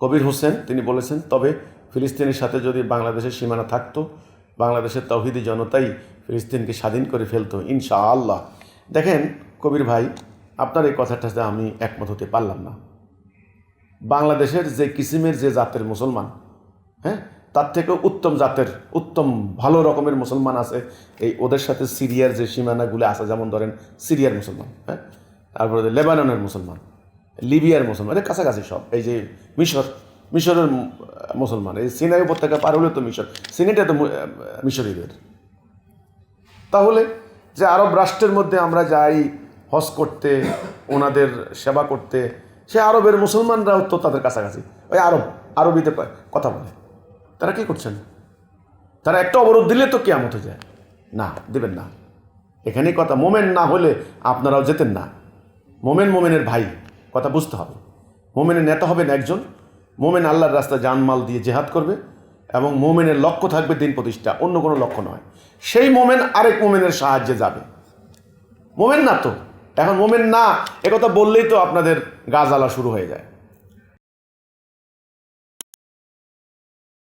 কবির হোসেন, তিনি বলেছেন, তবে ফিলিস্তিনের সাথে যদি বাংলাদেশের সীমানা থাকতো, বাংলাদেশের তৌহিদি জনতাই ফিলিস্তিনকে স্বাধীন করে ফেলতো, ইনশাআল্লাহ। দেখেন, কবির ভাই, আপনার এই কথাটাতে আমি একমত হতে পারলাম না। বাংলাদেশের যে কিসিমের যে জাতের মুসলমান হ্যাঁ তার থেকে উত্তম জাতের, উত্তম ভালো রকমের মুসলমান আছে এই ওদের সাথে সিরিয়ার যে সীমানাগুলো আছে, যেমন ধরেন সিরিয়ার মুসলমান হ্যাঁ তারপরে লেবাননের মুসলমান। লিবিয়ার মুসলমান কাছাকাছি সব। এই যে মিশর, মিশরের মুসলমান, এই সিনাই উপত্যকা পার হলে তো মিশর, সিনেটা তো মিশরীদের। তাহলে যে আরব রাষ্ট্রের মধ্যে আমরা যাই হজ করতে, ওনাদের সেবা করতে, সে আরবের মুসলমানরাও তো তাদের কাছাকাছি। ওই আরব, আরবিতে কথা বলে। তারা কি করছেন? তারা একটা অবরোধ দিলে তো কেয়ামত হয়ে যায়। না, দেবেন না। এখানে কথা, মোমেন না হলে আপনারাও যেতেন না। মোমেন মোমেনের ভাই। কথা বুঝতে হবে। মোমেনের নেতা হবেন একজন। মোমেন আল্লাহর রাস্তা জানমাল দিয়ে জেহাদ করবে এবং মোমেনের লক্ষ্য থাকবে দিন প্রতিষ্ঠা, অন্য কোনো লক্ষ্য নয়। সেই মোমেন আরেক মোমেনের সাহায্যে যাবে। মোমেন না তো। এখন মোমেন না, একথা বললেই তো আপনাদের গা জ্বালা শুরু হয়ে যায়।